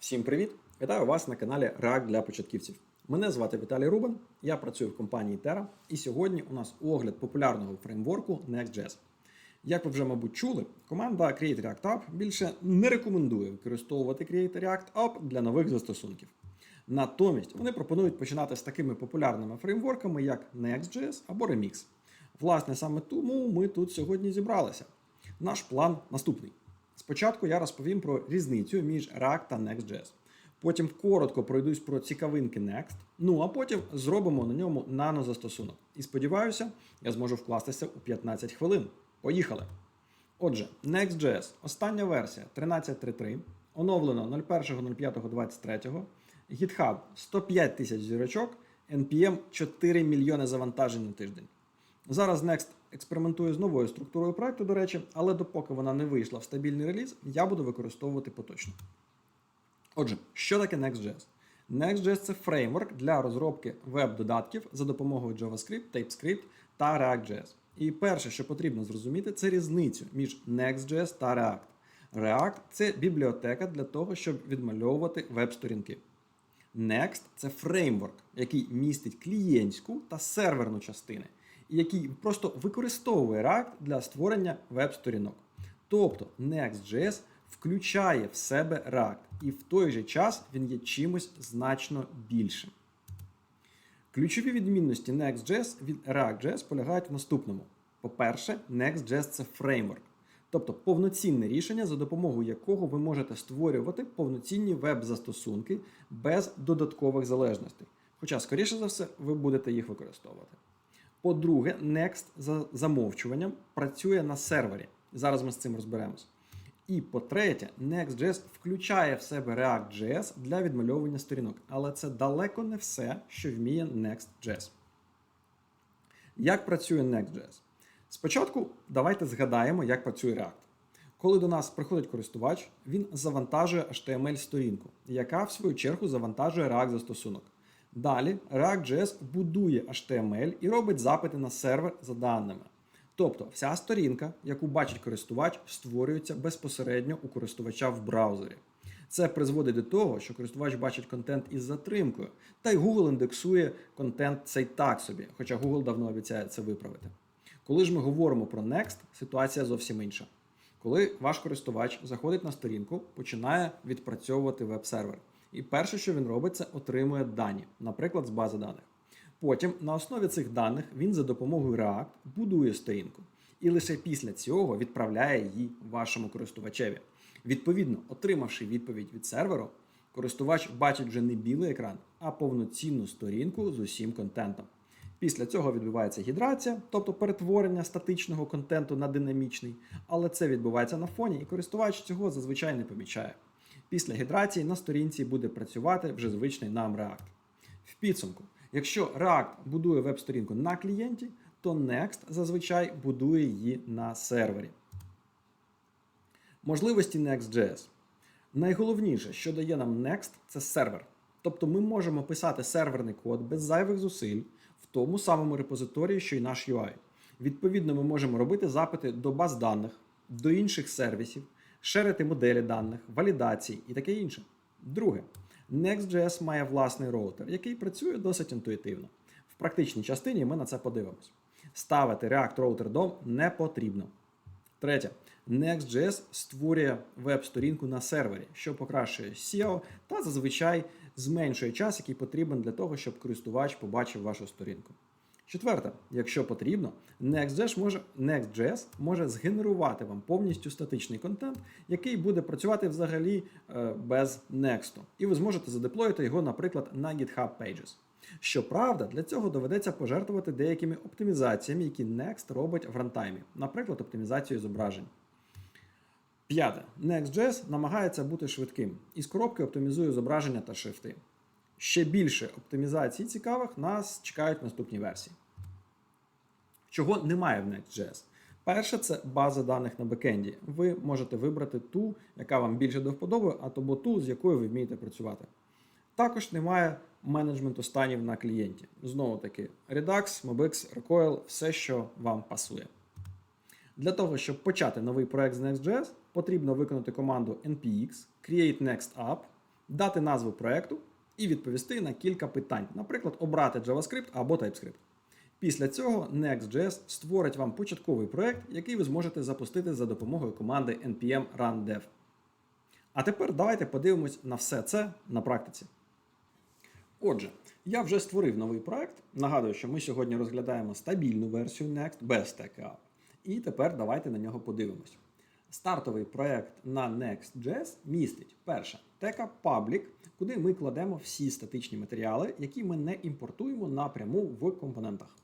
Всім привіт! Вітаю вас на каналі React для початківців. Мене звати Віталій Рубан, я працюю в компанії Terra, і сьогодні у нас огляд популярного фреймворку Next.js. Як ви вже, мабуть, чули, команда Create React App більше не рекомендує використовувати Create React App для нових застосунків. Натомість вони пропонують починати з такими популярними фреймворками, як Next.js або Remix. Власне, саме тому ми тут сьогодні зібралися. Наш план наступний. Спочатку я розповім про різницю між React та Next.js. Потім коротко пройдусь про цікавинки Next. Ну а потім зробимо на ньому нанозастосунок. І сподіваюся, я зможу вкластися у 15 хвилин. Поїхали! Отже, Next.js, остання версія 13.3.3, оновлено 01.05.23, GitHub 105 тисяч зірочок, NPM 4 мільйони завантажень на тиждень. Зараз Next експериментує з новою структурою проекту, до речі, але допоки вона не вийшла в стабільний реліз, я буду використовувати поточно. Отже, що таке Next.js? Next.js це фреймворк для розробки веб-додатків за допомогою JavaScript, TypeScript та React.js. І перше, що потрібно зрозуміти, це різницю між Next.js та React. React це бібліотека для того, щоб відмальовувати веб-сторінки. Next це фреймворк, який містить клієнтську та серверну частини, який просто використовує React для створення веб-сторінок. Тобто Next.js включає в себе React, і в той же час він є чимось значно більшим. Ключові відмінності Next.js від React.js полягають в наступному. По-перше, Next.js це фреймворк, тобто повноцінне рішення, за допомогою якого ви можете створювати повноцінні веб-застосунки без додаткових залежностей. Хоча, скоріше за все, ви будете їх використовувати. По-друге, Next за замовчуванням працює на сервері. Зараз ми з цим розберемось. І по-третє, Next.js включає в себе React.js для відмальовування сторінок, але це далеко не все, що вміє Next.js. Як працює Next.js? Спочатку давайте згадаємо, як працює React. Коли до нас приходить користувач, він завантажує HTML-сторінку, яка в свою чергу завантажує React застосунок. Далі React.js будує HTML і робить запити на сервер за даними. Тобто вся сторінка, яку бачить користувач, створюється безпосередньо у користувача в браузері. Це призводить до того, що користувач бачить контент із затримкою, та й Google індексує контент цей так собі, хоча Google давно обіцяє це виправити. Коли ж ми говоримо про Next, ситуація зовсім інша. Коли ваш користувач заходить на сторінку, починає відпрацьовувати веб-сервер. І перше, що він робить, це отримує дані, наприклад, з бази даних. Потім на основі цих даних він за допомогою React будує сторінку і лише після цього відправляє її вашому користувачеві. Відповідно, отримавши відповідь від серверу, користувач бачить вже не білий екран, а повноцінну сторінку з усім контентом. Після цього відбувається гідрація, тобто перетворення статичного контенту на динамічний, але це відбувається на фоні, і користувач цього зазвичай не помічає. Після гідрації на сторінці буде працювати вже звичний нам React. В підсумку, якщо React будує веб-сторінку на клієнті, то Next зазвичай будує її на сервері. Можливості Next.js. Найголовніше, що дає нам Next, це сервер. Тобто ми можемо писати серверний код без зайвих зусиль в тому самому репозиторії, що й наш UI. Відповідно, ми можемо робити запити до баз даних, до інших сервісів, шерити моделі даних, валідації і таке інше. Друге, Next.js має власний роутер, який працює досить інтуїтивно. В практичній частині ми на це подивимось. Ставити React Router DOM не потрібно. Третє. Next.js створює веб-сторінку на сервері, що покращує SEO та зазвичай зменшує час, який потрібен для того, щоб користувач побачив вашу сторінку. Четверте, якщо потрібно, Next.js може, Next.js може згенерувати вам повністю статичний контент, який буде працювати взагалі е, без Next. І ви зможете задеплоїти його, наприклад, на GitHub Pages. Щоправда, для цього доведеться пожертвувати деякими оптимізаціями, які Next робить в рантаймі, наприклад, оптимізацію зображень. П'яте. Next.js намагається бути швидким і з коробки оптимізує зображення та шрифти. Ще більше оптимізацій цікавих нас чекають наступні версії. Чого немає в Next.js? Перше, це база даних на бекенді. Ви можете вибрати ту, яка вам більше до вподоби, або ту, з якою ви вмієте працювати. Також немає менеджменту станів на клієнті. Знову таки, Redux, Mobix, Recoil все, що вам пасує. Для того, щоб почати новий проект з Next.js, потрібно виконати команду npx create next app дати назву проекту і відповісти на кілька питань, наприклад, обрати JavaScript або TypeScript. Після цього Next.js створить вам початковий проект, який ви зможете запустити за допомогою команди npm run dev. А тепер давайте подивимось на все це на практиці. Отже, я вже створив новий проект. Нагадую, що ми сьогодні розглядаємо стабільну версію Next без TKA. І тепер давайте на нього подивимось. Стартовий проект на Next.js містить перше тека Public, куди ми кладемо всі статичні матеріали, які ми не імпортуємо напряму в компонентах.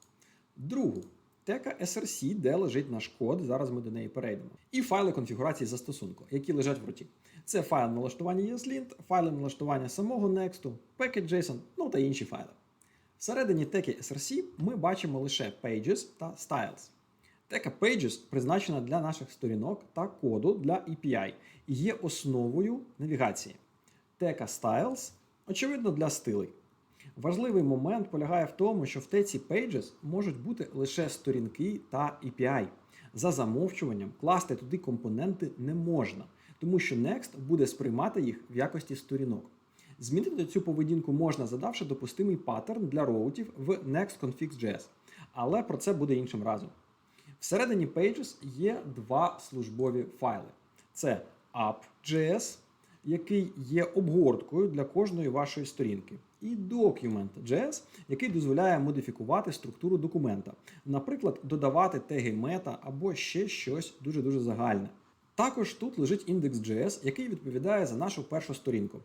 Другу тека SRC, де лежить наш код. Зараз ми до неї перейдемо. І файли конфігурації застосунку, які лежать в руті. Це файл налаштування ESLint, файли налаштування самого Next, package.json, ну та інші файли. Всередині теки SRC ми бачимо лише Pages та Styles. Тека Pages призначена для наших сторінок та коду для API і є основою навігації. Тека Styles, очевидно, для стилей. Важливий момент полягає в тому, що в теці Pages можуть бути лише сторінки та API. За замовчуванням класти туди компоненти не можна, тому що Next буде сприймати їх в якості сторінок. Змінити цю поведінку можна, задавши допустимий паттерн для роутів в NextConfig.js, але про це буде іншим разом. Всередині Pages є два службові файли: це app.js, який є обгорткою для кожної вашої сторінки, і document.js, який дозволяє модифікувати структуру документа, наприклад, додавати теги мета або ще щось дуже-дуже загальне. Також тут лежить index.js, який відповідає за нашу першу сторінку,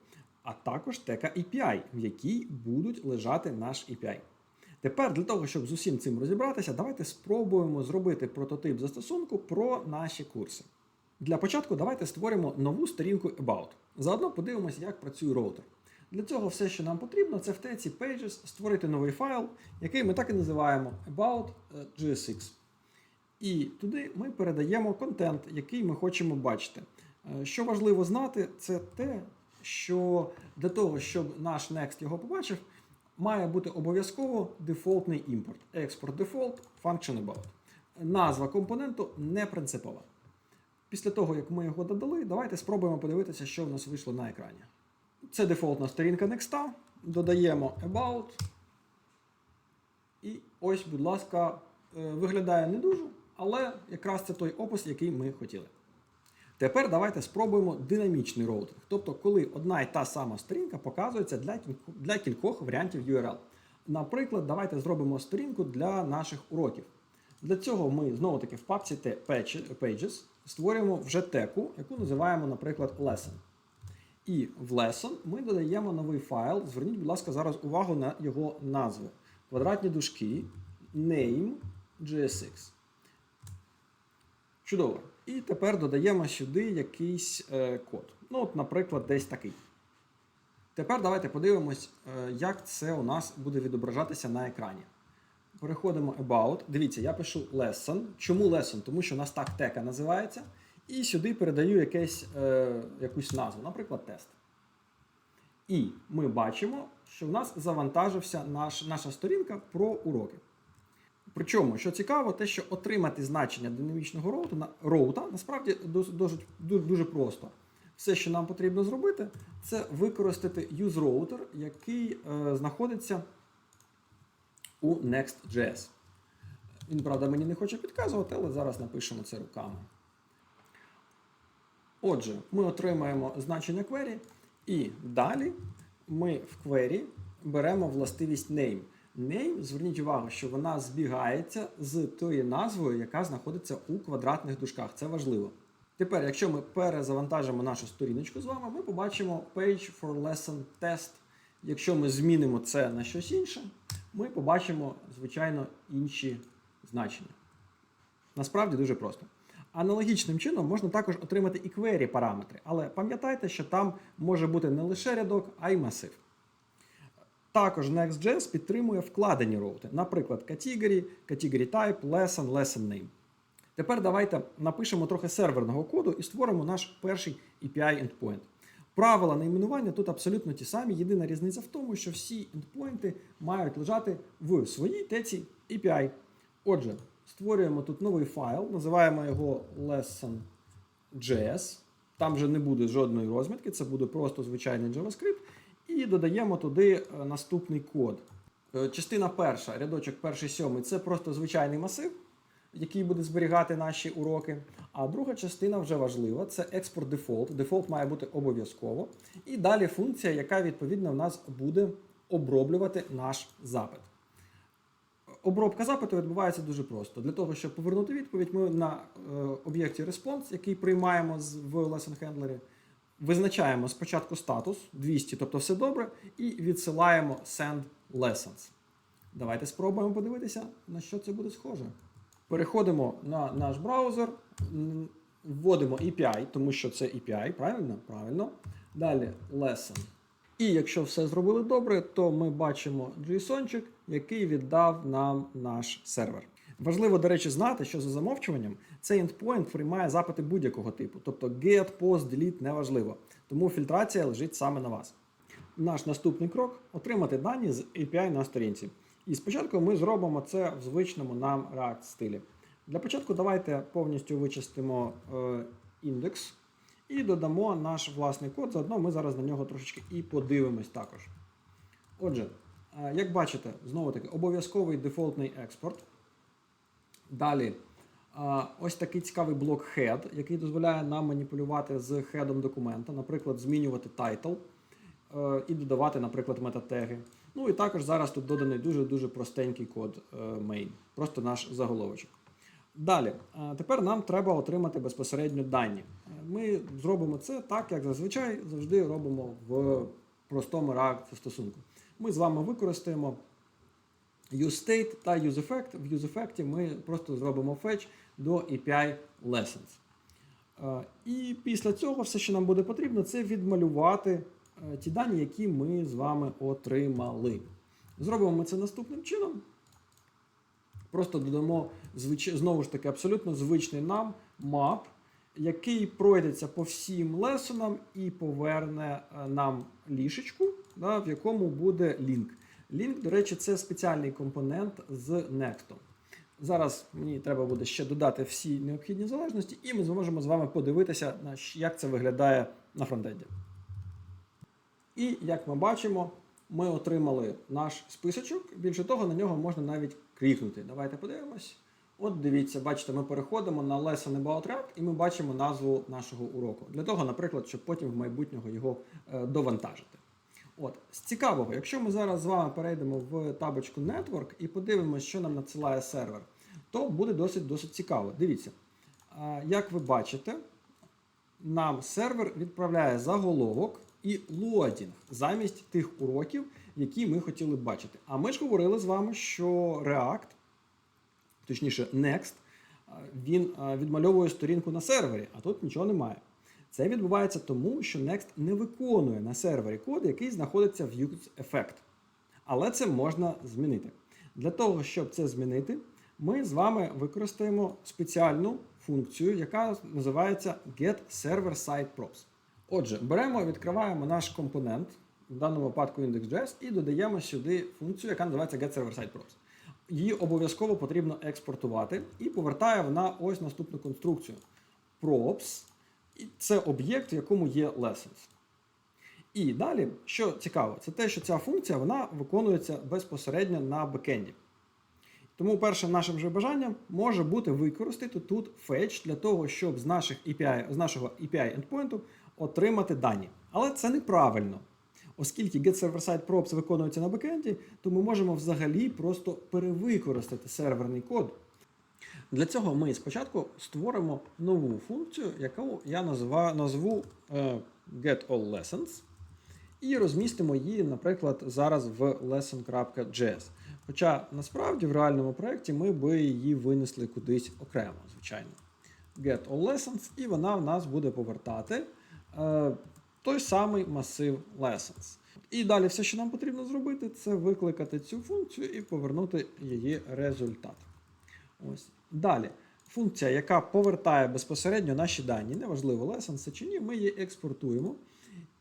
а також тека API, в якій будуть лежати наш API. Тепер для того, щоб з усім цим розібратися, давайте спробуємо зробити прототип застосунку про наші курси. Для початку давайте створимо нову сторінку About. Заодно подивимося, як працює роутер. Для цього все, що нам потрібно, це в теці Pages створити новий файл, який ми так і називаємо about.jsx. І туди ми передаємо контент, який ми хочемо бачити. Е, Що важливо знати, це те, що для того, щоб наш Next його побачив, має бути обов'язково дефолтний імпорт. Export default function about. Назва компоненту не принципова. Після того, як ми його додали, давайте спробуємо подивитися, що в нас вийшло на екрані. Це дефолтна сторінка Next. Додаємо About. І ось, будь ласка, е, виглядає не дуже, але якраз це той опис, який ми хотіли. Тепер давайте спробуємо динамічний роутинг. Тобто, коли одна і та сама сторінка показується для для кількох варіантів URL. Наприклад, давайте зробимо сторінку для наших уроків. Для цього ми знову-таки в папці Pages створюємо вже теку, яку називаємо, наприклад, Lesson. І в Lesson ми додаємо новий файл. Зверніть, будь ласка, зараз увагу на його назву. Квадратні дужки name.jsx. Чудово. І тепер додаємо сюди якийсь е, код. Ну, от, наприклад, десь такий. Тепер давайте подивимось, е, як це у нас буде відображатися на екрані. Переходимо About. Дивіться, я пишу lesson. Чому lesson? Тому що у нас так тека називається. І сюди передаю якесь, е, якусь назву, наприклад, тест. І ми бачимо, що в нас завантажився наш, наша сторінка про уроки. Причому, що цікаво, те, що отримати значення динамічного роута, роута насправді дос- досить- ду- дуже просто. Все, що нам потрібно зробити, це використати useRouter, який е, знаходиться у Next.js. Він, правда, мені не хоче підказувати, але зараз напишемо це руками. Отже, ми отримаємо значення query, і далі ми в query беремо властивість name. Name, зверніть увагу, що вона збігається з тою назвою, яка знаходиться у квадратних дужках. Це важливо. Тепер, якщо ми перезавантажимо нашу сторіночку з вами, ми побачимо Page for Lesson Test. Якщо ми змінимо це на щось інше, ми побачимо, звичайно, інші значення. Насправді дуже просто. Аналогічним чином можна також отримати і query параметри, але пам'ятайте, що там може бути не лише рядок, а й масив. Також Next.js підтримує вкладені роути, наприклад, category, category type, lesson, lesson name. Тепер давайте напишемо трохи серверного коду і створимо наш перший API endpoint. Правила найменування тут абсолютно ті самі. Єдина різниця в тому, що всі ендпойнти мають лежати в своїй теці API. Отже, створюємо тут новий файл, називаємо його lesson.js. Там вже не буде жодної розмітки, це буде просто звичайний JavaScript. І додаємо туди е, наступний код. Е, Частина перша, рядочок перший сьомий, це просто звичайний масив, який буде зберігати наші уроки. А друга частина вже важлива це експорт дефолт. Дефолт має бути обов'язково. І далі функція, яка відповідно в нас буде оброблювати наш запит. Обробка запиту відбувається дуже просто. Для того, щоб повернути відповідь, ми на е, об'єкті response, який приймаємо в lesson handler, визначаємо спочатку статус 200, тобто все добре, і відсилаємо send lessons. Давайте спробуємо подивитися, на що це буде схоже. Переходимо на наш браузер, вводимо API, тому що це API, правильно? Правильно. Далі lesson. І якщо все зробили добре, то ми бачимо JSON, який віддав нам наш сервер. Важливо, до речі, знати, що за замовчуванням цей endpoint приймає запити будь-якого типу, тобто get, post, delete неважливо. Тому фільтрація лежить саме на вас. Наш наступний крок отримати дані з API на сторінці. І спочатку ми зробимо це в звичному нам React стилі. Для початку давайте повністю вичистимо е, індекс і додамо наш власний код. Заодно ми зараз на нього трошечки і подивимось також. Отже, е, як бачите, знову таки обов'язковий дефолтний експорт. Далі е, ось такий цікавий блок head, який дозволяє нам маніпулювати з хедом документа, наприклад, змінювати е, і додавати, наприклад, метатеги. Ну і також зараз тут доданий дуже-дуже простенький код е, main, просто наш заголовочок. Далі, е, тепер нам треба отримати безпосередньо дані. Е, Ми зробимо це так, як зазвичай завжди робимо в простому React застосунку. Ми з вами використаємо useState та useEffect. В useEffect ми просто зробимо fetch до API lessons. І після цього все, що нам буде потрібно, це відмалювати ті дані, які ми з вами отримали. Зробимо ми це наступним чином. Просто додамо знову ж таки абсолютно звичний нам map, який пройдеться по всім лесонам і поверне е, нам лішечку, да, в якому буде лінк. Лінк, до речі, це спеціальний компонент з Next. Зараз мені треба буде ще додати всі необхідні залежності, і ми зможемо з вами подивитися, як це виглядає на фронтенді. І як ми бачимо, ми отримали наш списочок. Більше того, на нього можна навіть клікнути. Давайте подивимось. От дивіться, бачите, ми переходимо на Lesson About React і ми бачимо назву нашого уроку. Для того, наприклад, щоб потім в майбутнього його е, довантажити. От, з цікавого, якщо ми зараз з вами перейдемо в табочку Network і подивимося, що нам надсилає сервер, то буде досить досить цікаво. Дивіться, а, як ви бачите, нам сервер відправляє заголовок і лодінг замість тих уроків, які ми хотіли б бачити. А ми ж говорили з вами, що React, точніше Next, він відмальовує сторінку на сервері, а тут нічого немає. Це відбувається тому, що Next не виконує на сервері код, який знаходиться в UseEffect. Але це можна змінити. Для того, щоб це змінити, ми з вами використаємо спеціальну функцію, яка називається getServerSideProps. Отже, беремо, відкриваємо наш компонент, в даному випадку index.js, і додаємо сюди функцію, яка називається getServerSideProps. Її обов'язково потрібно експортувати, і повертає вона ось наступну конструкцію. Props, і це об'єкт, в якому є lessons. І далі, що цікаво, це те, що ця функція вона виконується безпосередньо на бекенді. Тому першим нашим же бажанням може бути використати тут fetch для того, щоб з, наших API, з нашого API endpoint отримати дані. Але це неправильно. Оскільки GetServerSideProps виконується на бекенді, то ми можемо взагалі просто перевикористати серверний код. Для цього ми спочатку створимо нову функцію, яку я називаю, назву е, getAllLessons, і розмістимо її, наприклад, зараз в lesson.js. Хоча насправді в реальному проєкті ми би її винесли кудись окремо, звичайно. GetAllLessons, і вона в нас буде повертати той самий масив lessons. І далі все, що нам потрібно зробити, це викликати цю функцію і повернути її результат. Ось. Далі. Функція, яка повертає безпосередньо наші дані, неважливо, lesson чи ні, ми її експортуємо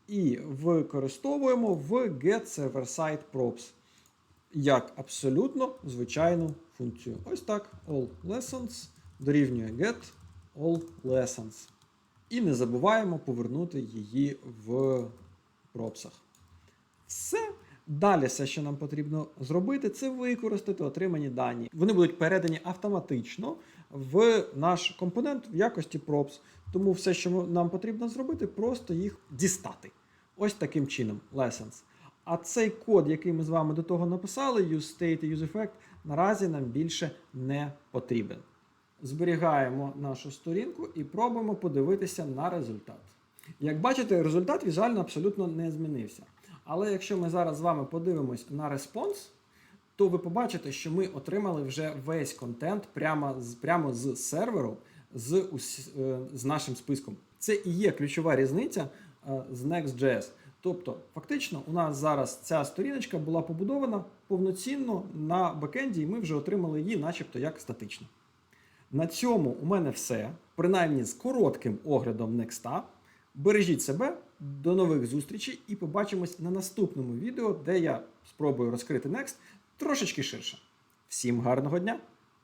і використовуємо в getServerSideProps як абсолютно звичайну функцію. Ось так all lessons дорівнює get all lessons. І не забуваємо повернути її в пропсах. Все. Далі все, що нам потрібно зробити, це використати отримані дані. Вони будуть передані автоматично в наш компонент в якості props. Тому все, що нам потрібно зробити, просто їх дістати. Ось таким чином, lessons. А цей код, який ми з вами до того написали, use state і use effect, наразі нам більше не потрібен. Зберігаємо нашу сторінку і пробуємо подивитися на результат. Як бачите, результат візуально абсолютно не змінився. Але якщо ми зараз з вами подивимось на респонс, то ви побачите, що ми отримали вже весь контент прямо з, прямо з серверу з, е, з нашим списком. Це і є ключова різниця е, з Next.js. Тобто, фактично, у нас зараз ця сторіночка була побудована повноцінно на бекенді, і ми вже отримали її, начебто, як статично. На цьому у мене все. Принаймні з коротким оглядом Next. Бережіть себе, до нових зустрічей і побачимось на наступному відео, де я спробую розкрити Next трошечки ширше. Всім гарного дня!